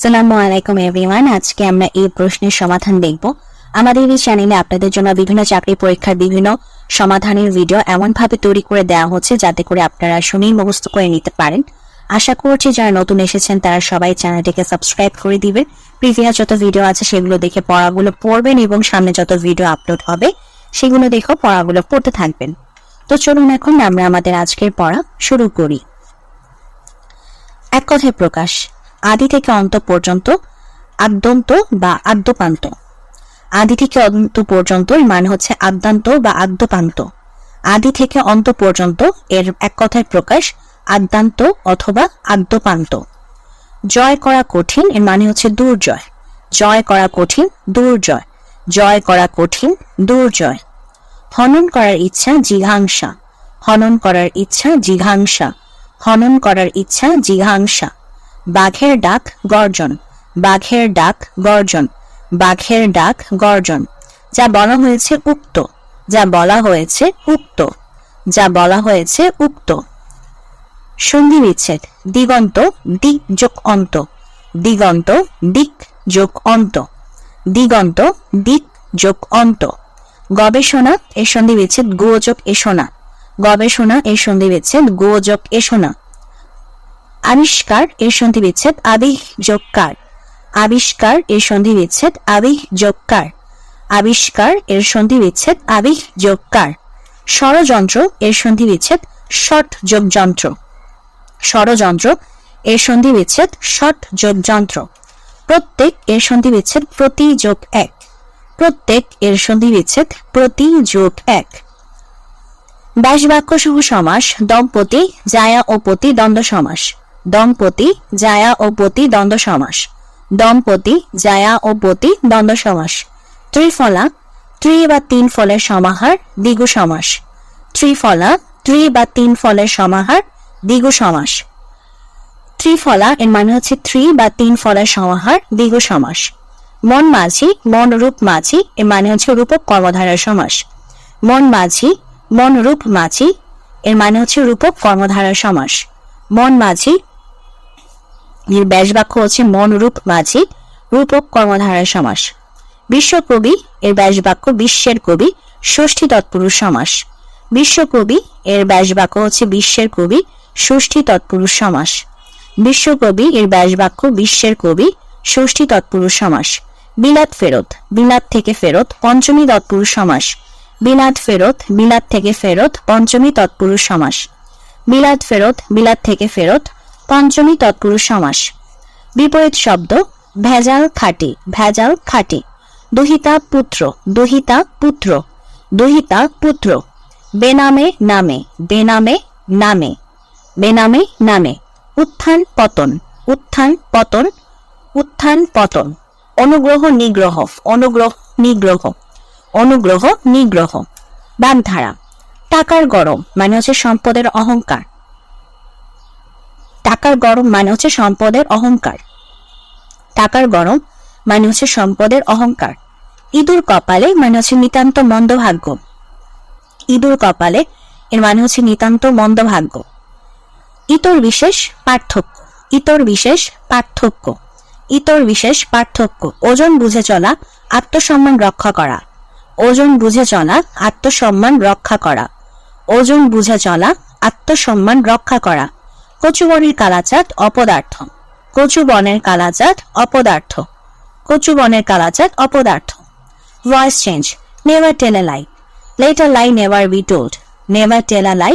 আসসালামু আলাইকুম এভরিওয়ান আজকে আমরা এই প্রশ্নের সমাধান দেখব। আমাদের এই চ্যানেলে আপনাদের জন্য বিভিন্ন চাকরি পরীক্ষার বিভিন্ন সমাধানের ভিডিও এমন ভাবে তৈরি করে দেওয়া হচ্ছে যাতে করে আপনারা শুনেই মুখস্থ করে নিতে পারেন। আশা করছি যারা নতুন এসেছেন, তারা সবাই চ্যানেলটিকে সাবস্ক্রাইব করে দিবেন প্রিভিয়াস যত ভিডিও আছে, সেগুলো দেখে পড়াগুলো পড়বেন এবং সামনে যত ভিডিও আপলোড হবে, সেগুলো দেখেও পড়াগুলো পড়তে থাকবেন। তো চলুন এখন আমরা আমাদের আজকের পড়া শুরু করি। এক কথায় প্রকাশ আদি থেকে অন্ত পর্যন্ত আদ্যন্ত বা আদ্যপান্ত। আদি থেকে অন্ত পর্যন্ত এর মানে হচ্ছে আদ্যান্ত বা আদ্যপান্ত। আদি থেকে অন্ত পর্যন্ত এর এক কথায় প্রকাশ আদ্যান্ত অথবা আদ্যপান্ত। জয় করা কঠিন এর মানে হচ্ছে দুর্জয়। জয় করা কঠিন, দুর্জয়। জয় করা কঠিন, দুর্জয়। হনন করার ইচ্ছা, জিঘাংসা। হনন করার ইচ্ছা, জিঘাংসা। হনন করার ইচ্ছা, জিঘাংসা। বাঘের ডাক গর্জন। বাঘের ডাক গর্জন। বাঘের ডাক গর্জন। যা বলা হয়েছে উক্ত। যা বলা হয়েছে উক্ত। যা বলা হয়েছে উক্ত। সন্ধি বিচ্ছেদ। দিগন্ত দিক যোগ অন্ত। দিগন্ত দিক যোগ অন্ত। দিগন্ত দিক যোগ অন্ত। গবেষণা এ সন্ধি বিচ্ছেদ গোযোগ এসোনা গবেষণা এর সন্ধি বিচ্ছেদ গোযোগ এসোনা আবিষ্কার এর সন্ধি বিচ্ছেদ আবিহ যোগকার আবিষ্কার এর সন্ধি বিচ্ছেদ আবিহ যোগকার আবিষ্কার এর সন্ধি বিচ্ছেদ আবিহ যোগকার ষড়যন্ত্র এর সন্ধি বিচ্ছেদ ষট যোগ যন্ত্র ষড়যন্ত্র এর সন্ধি বিচ্ছেদ ষট যোগ যন্ত্র প্রত্যেক এর সন্ধি বিচ্ছেদ প্রতি যোগ এক। প্রত্যেক এর সন্ধি বিচ্ছেদ প্রতি যোগ এক। ব্যাস বাক্য সহ সমাস, দম্পতি, জায়া ও পতি, দ্বন্দ্ব সমাস। দম্পতি, জায়া ও পতি দ্বন্দ্ব সমাস। দম্পতি, জায়া ও পতি দ্বন্দ্ব সমাস। ত্রিফলা, ত্রি বা তিন ফলের সমাহার, দ্বিগু সমাস। ত্রিফলা, ত্রি বা তিন ফলের সমাহার, দ্বিগু সমাস। ত্রিফলা এর মানে হচ্ছে ত্রি বা তিন ফলের সমাহার, দ্বিগু সমাস। মন মাঝি, মন রূপ মাঝি এর মানে হচ্ছে রূপক কর্মধারার সমাস। মন মাঝি, মন রূপ মাঝি এর মানে হচ্ছে রূপক কর্মধারার সমাস। মন মাঝি এর ব্যাস বাক্য হচ্ছে মন, রূপ, মাঝি, রূপক কর্মধারার সমাস। বিশ্বকবি এর ব্যাস বাক্য বিশ্বের কবি, ষষ্ঠী তৎপুরুষ সমাস। বিশ্বকবি এর ব্যাস বাক্য হচ্ছে বিশ্বের কবি, ষষ্ঠী তৎপুরুষ সমাস। বিশ্বকবি এর ব্যাস বাক্য বিশ্বের কবি, ষষ্ঠী তৎপুরুষ সমাস। বিলাত ফেরত, বিলাত থেকে ফেরত, পঞ্চমী তৎপুরুষ সমাস। বিলাত ফেরত, বিলাত থেকে ফেরত, পঞ্চমী তৎপুরুষ সমাস। বিলাত ফেরত, বিলাত থেকে ফেরত পঞ্চমী তৎপুরুষ সমাস। বিপরীত শব্দ, ভেজাল খাটি ভেজাল খাটি। দুহিতা পুত্র দুহিতা পুত্র। দহিতা পুত্র। বেনামে নামে বেনামে নামে। বেনামে নামে। উত্থান পতন উত্থান পতন উত্থান পতন। অনুগ্রহ নিগ্রহ অনুগ্রহ নিগ্রহ। অনুগ্রহ নিগ্রহ। বাগধারা। টাকার গরম মানে হচ্ছে সম্পদের অহংকার। টাকার গরম মানে হচ্ছে সম্পদের অহংকার। টাকার গরম মানে হচ্ছে সম্পদের অহংকার। ইঁদুর কপালে মানে হচ্ছে নিতান্ত মন্দভাগ্য ইঁদুর কপালে এর মানে হচ্ছে নিতান্ত মন্দভাগ্য ইতর বিশেষ পার্থক্য। ইতর বিশেষ পার্থক্য। ইতর বিশেষ পার্থক্য। ওজন বুঝে চলা, আত্মসম্মান রক্ষা করা। ওজন বুঝে চলা, আত্মসম্মান রক্ষা করা। ওজন বুঝে চলা, আত্মসম্মান রক্ষা করা। কচুবনের কালাচাঁদ অপদার্থ। কচুবনের কালাচাঁদ অপদার্থ। কচুবনের কালাচাঁদ অপদার্থ। Voice change never tell a lie let a lie never be told never tell a lie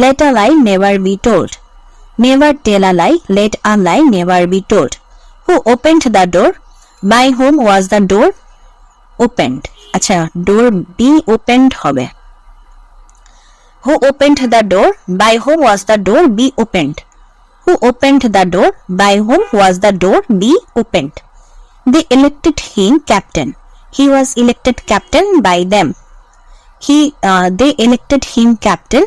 let a lie never be told never tell a lie let a lie never be told who opened the door by whom was the door opened আচ্ছা door be opened হবে। Who opened the door by whom was the door be opened who opened the door, by whom was the door be opened. They elected him captain. He was elected captain by them. He, uh, they elected him captain.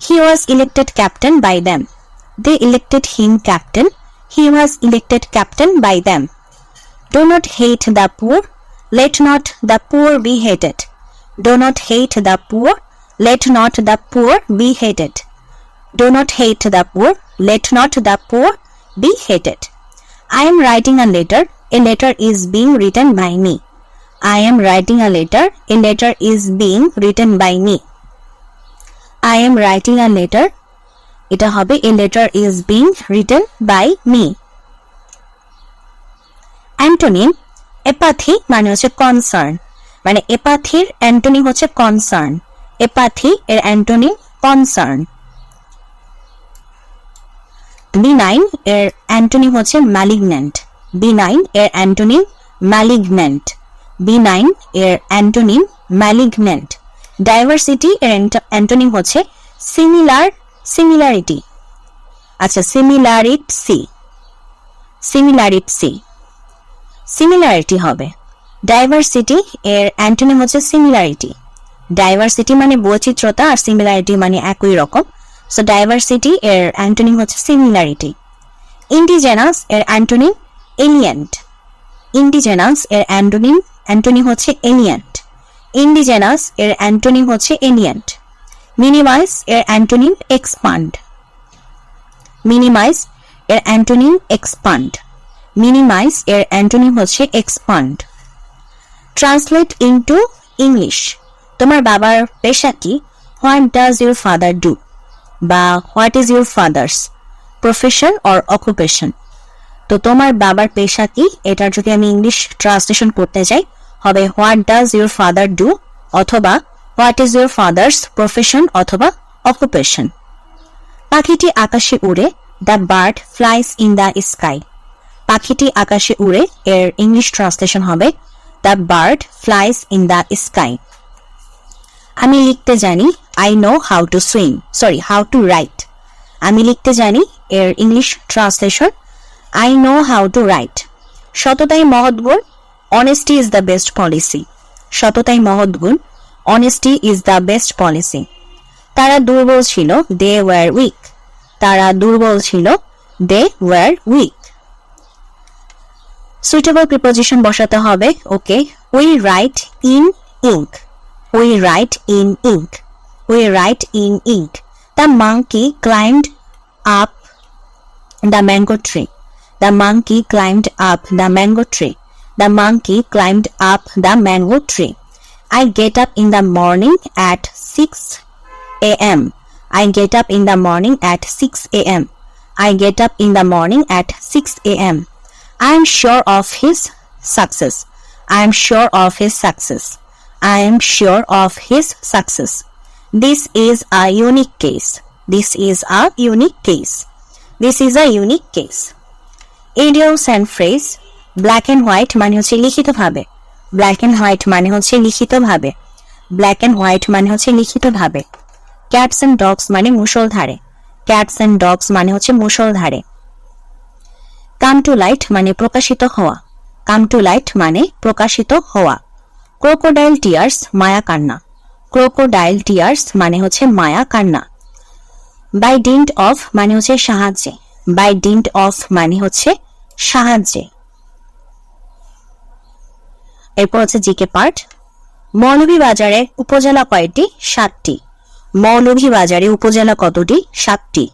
He was elected captain by them. They elected him captain. He was elected captain by them. Do not hate the poor. Let not the poor be hated. Do not hate the poor. Let not the poor be hated. Do not hate the poor. Let not the poor be hated I am writing a letter. A letter is being written by me. I am writing a letter. A letter is being written by me. I am writing a letter. এটা হবে a letter is being written by me. Antonym apathy মানে হচ্ছে concern মানে এপাথির antonym হচ্ছে concern apathy এর antonym concern benign এর antonym হচ্ছে malignant benign এর অ্যান্টোনিম ম্যালিগন্যান্ট বিনাইন এর অ্যান্টোনিম ম্যালিগন্যান্ট ডাইভার্সিটি এর অ্যান্টোনিম হচ্ছে সিমিলার সিমিলারিটি আচ্ছা সিমিলারিট সি সিমিলারিট হবে। ডাইভার্সিটি এর অ্যান্টোনিম হচ্ছে সিমিলারিটি ডাইভার্সিটি মানে বৈচিত্রতা আর সিমিলারিটি মানে একই রকম। সো ডাইভার্সিটি এর অ্যান্টোনিম হচ্ছে সিমিলারিটি ইন্ডিজেনাস এর অ্যান্টোনিম এলিয়েন্ট ইন্ডিজেনাস এর অ্যান্টোনিম অ্যান্টোনিম হচ্ছে এলিয়েন্ট ইন্ডিজেনাস এর অ্যান্টোনিম হচ্ছে এলিয়েন্ট মিনিমাইজ এর অ্যান্টোনিম এক্সপান্ড মিনিমাইজ এর অ্যান্টোনিম এক্সপান্ড মিনিমাইজ এর অ্যান্টোনিম হচ্ছে এক্সপান্ড ট্রান্সলেট ইনটু ইংলিশ তোমার বাবার পেশা কি? What does your father do বা what is your father's profession or occupation তো তোমার বাবার পেশা কি? এটার যদি আমি ইংলিশ ট্রান্সলেশন করতে চাই হবে what does your father do অথবা what is your father's profession অথবা অকুপেশন পাখিটি আকাশে উড়ে the bird flies in the sky পাখিটি আকাশে উড়ে, এর ইংলিশ ট্রান্সলেশন হবে the bird flies in the sky আমি লিখতে জানি I know how to swim sorry how to write আমি লিখতে জানি, এর English translation I know how to write সততাই মহৎ গুণ honesty is the best policy সততাই মহৎ গুণ honesty is the best policy তারা দুর্বল ছিল দে ওয়ার উইক তারা দুর্বল ছিল they were weak suitable preposition বসাতে হবে okay we write in ink We write in ink. We write in ink. The monkey climbed up the mango tree. The monkey climbed up the mango tree. The monkey climbed up the mango tree. I get up in the morning at 6 a.m. I get up in the morning at 6 a.m. I get up in the morning at 6 a.m. I am sure of his success. I am sure of his success. I am sure of his success. This is a unique case. This is a unique case. This is a unique case. Idioms and phrase, black and white মানে হচ্ছে লিখিতভাবে black and white মানে হচ্ছে লিখিতভাবে black and white মানে হচ্ছে লিখিতভাবে cats and dogs মানে মুষলধারে ক্যাটস অ্যান্ড ডগস মানে হচ্ছে মুষলধারে কাম টু লাইট মানে প্রকাশিত হওয়া কাম টু লাইট মানে প্রকাশিত হওয়া ক্রোকোডাইল টিয়ার্স মায়া কান্না। ক্রোকোডাইল টিয়ার্স মানে হচ্ছে মায়া কান্না। বাই ডিন্ট অফ মানে হচ্ছে সাহায্যে। বাই ডিন্ট অফ মানে হচ্ছে সাহায্যে। এরপর হচ্ছে জিকে পার্ট মৌলভীবাজারে উপজেলা কয়টি? সাতটি। মৌলভীবাজারে উপজেলা কতটি? সাতটি।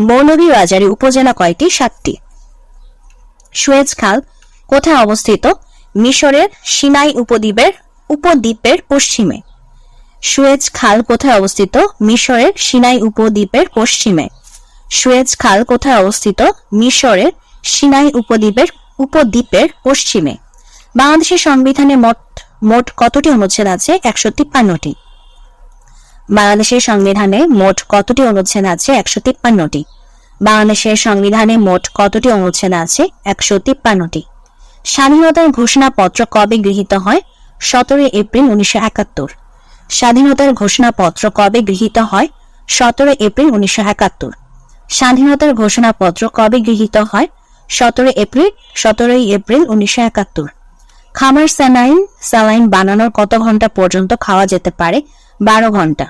মৌলভীবাজারে উপজেলা কয়টি? সাতটি। সুয়েজ খাল কোথায় অবস্থিত? মিশরের সিনাই উপদ্বীপের উপদ্বীপের পশ্চিমে। সুয়েজ খাল কোথায় অবস্থিত? মিশরের সিনাই উপদ্বীপের পশ্চিমে। সুয়েজ খাল কোথায় অবস্থিত? মিশরের সিনাই উপদ্বীপের উপদ্বীপের পশ্চিমে। বাংলাদেশের সংবিধানে মোট মোট কতটি অনুচ্ছেদ আছে? একশো তিপ্পান্নটি। বাংলাদেশের সংবিধানে মোট কতটি অনুচ্ছেদ আছে? একশো তিপ্পান্নটি। বাংলাদেশের সংবিধানে মোট কতটি অনুচ্ছেদ আছে? একশো তিপ্পান্নটি। স্বাধীনতার ঘোষণাপত্র কবে গৃহীত হয়? সতেরোই এপ্রিল উনিশশো একাত্তর। স্বাধীনতার ঘোষণাপত্র কবে গৃহীত হয়? সতেরো এপ্রিল উনিশশো একাত্তর। স্বাধীনতার ঘোষণাপত্র কবে গৃহীত হয়? সতেরো এপ্রিল, সতেরোই এপ্রিল উনিশশো একাত্তর। খামার স্যালাইন স্যালাইন বানানোর কত ঘণ্টা পর্যন্ত খাওয়া যেতে পারে? বারো ঘণ্টা।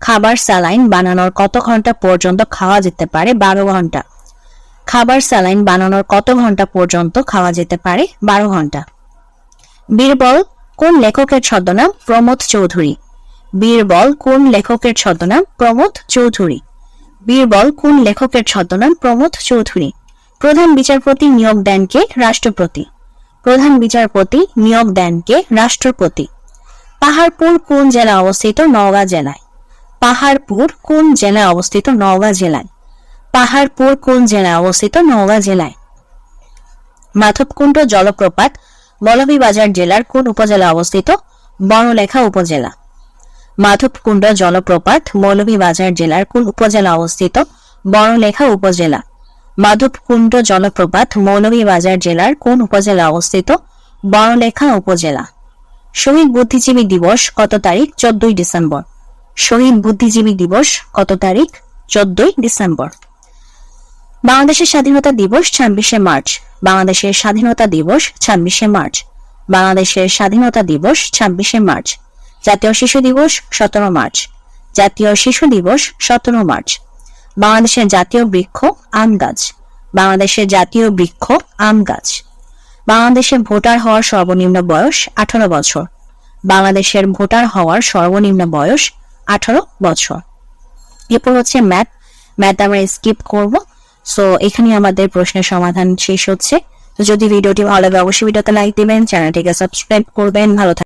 খাবার স্যালাইন বানানোর কত ঘণ্টা পর্যন্ত খাওয়া যেতে পারে? বারো ঘণ্টা। খাবার স্যালাইন বানানোর কত ঘণ্টা পর্যন্ত খাওয়া যেতে পারে? বারো ঘণ্টা। বীরবল, কোন লেখকের ছদ্মনাম? প্রমোদ চৌধুরী। বীরবল, কোন লেখকের ছদ্মনাম? প্রমোদ চৌধুরী। বীরবল, কোন লেখকের ছদ্মনাম? প্রমোদ চৌধুরী। প্রধান বিচারপতি নিয়োগ দেন কে? রাষ্ট্রপতি। প্রধান বিচারপতি নিয়োগ দেন কে? রাষ্ট্রপতি। পাহাড়পুর, কোন জেলায় অবস্থিত? নওগাঁ জেলায়। পাহাড়পুর, কোন জেলায় অবস্থিত? নওগাঁ জেলায়। পাহাড়পুর কোন জেলায় অবস্থিত? নওগাঁ জেলায়। মাধবকুণ্ড জলপ্রপাত মৌলভীবাজার জেলার কোন উপজেলা অবস্থিত? বড়লেখা উপজেলা। মাধবকুণ্ড জলপ্রপাত মৌলভীবাজার জেলার কোন উপজেলা অবস্থিত? বড়লেখা উপজেলা। মাধবকুণ্ড জলপ্রপাত মৌলভীবাজার জেলার কোন উপজেলা অবস্থিত? বড়লেখা উপজেলা। শহীদ বুদ্ধিজীবী দিবস কত তারিখ? চোদ্দই ডিসেম্বর। শহীদ বুদ্ধিজীবী দিবস কত তারিখ? চোদ্দই ডিসেম্বর। বাংলাদেশের স্বাধীনতা দিবস ছাব্বিশে মার্চ। বাংলাদেশের স্বাধীনতা দিবস ছাব্বিশে মার্চ। বাংলাদেশের স্বাধীনতা দিবস ছাব্বিশে মার্চ। জাতীয় শিশু দিবস সতেরো মার্চ। জাতীয় শিশু দিবস সতেরো মার্চ। বাংলাদেশের জাতীয় বৃক্ষ আম গাছ। বাংলাদেশের জাতীয় বৃক্ষ আম গাছ। বাংলাদেশে ভোটার হওয়ার সর্বনিম্ন বয়স আঠারো বছর। বাংলাদেশের ভোটার হওয়ার সর্বনিম্ন বয়স আঠারো বছর। এরপর হচ্ছে ম্যাথ। ম্যাথ আমরা স্কিপ করব। সো এখানে আমাদের প্রশ্নের সমাধান শেষ হচ্ছে। তো যদি ভিডিওটি ভালো লাগে, অবশ্যই ভিডিওতে লাইক দিবেন, চ্যানেলটিকে সাবস্ক্রাইব করবেন। ভালো